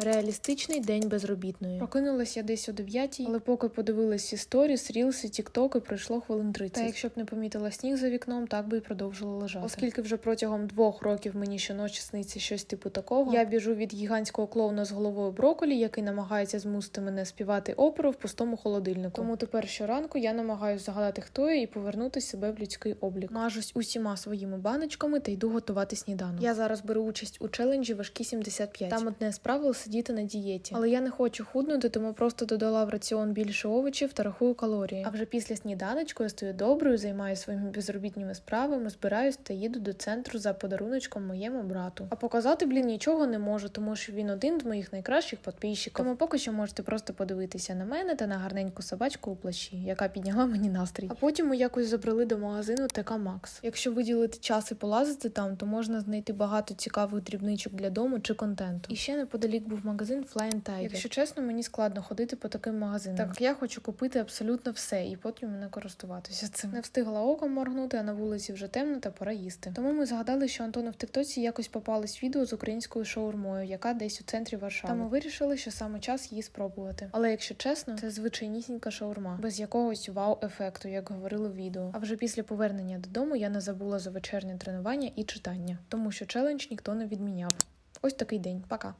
Реалістичний день безробітної. Прокинулась я десь о 9, але поки подивилась всі сторіс, рілси, тіктоки, пройшло хвилин 30. Та якщо б не помітила сніг за вікном, так би і продовжила лежати. Оскільки вже протягом двох років мені щоночі сниться щось типу такого, я біжу від гігантського клоуна з головою броколі, який намагається змусити мене співати оперу в пустому холодильнику. Тому тепер щоранку я намагаюся згадати, хто я, і повернути себе в людський облік. Мажусь усіма своїми баночками та йду готувати сніданок. Я зараз беру участь у челенджі важкі 75. Там одне з правил сидіти на дієті. Але я не хочу худнути, тому просто додала в раціон більше овочів та рахую калорії. А вже після сніданочку я стою доброю, займаюся своїми безробітніми справами, збираюсь та їду до центру за подаруночком моєму брату. А показати, блін, нічого не можу, тому що він один з моїх найкращих підписчиків. Тому поки що можете просто подивитися на мене та на гарненьку собачку у плащі, яка підняла мені настрій. А потім ми якось забрели до магазину ТК Макс. Якщо виділити час і полазити там, то можна знайти багато цікавих дрібничок для дому чи контенту. І ще неподалік був магазин Flying Tiger. Якщо чесно, мені складно ходити по таким магазинам. Так як я хочу купити абсолютно все і потім не користуватися цим. Не встигла оком моргнути, а на вулиці вже темно та пора їсти. Тому ми згадали, що Антону в Тиктоці якось попалось відео з українською шаурмою, яка десь у центрі Варшави. Та ми вирішили, що саме час її спробувати. Але якщо чесно, це звичайнісінька шаурма, без якогось вау-ефекту, як говорили в відео. А вже після повернення додому я не забула за вечірнє тренування і читання, тому що челендж ніхто не відміняв. Ось такий день. Пока.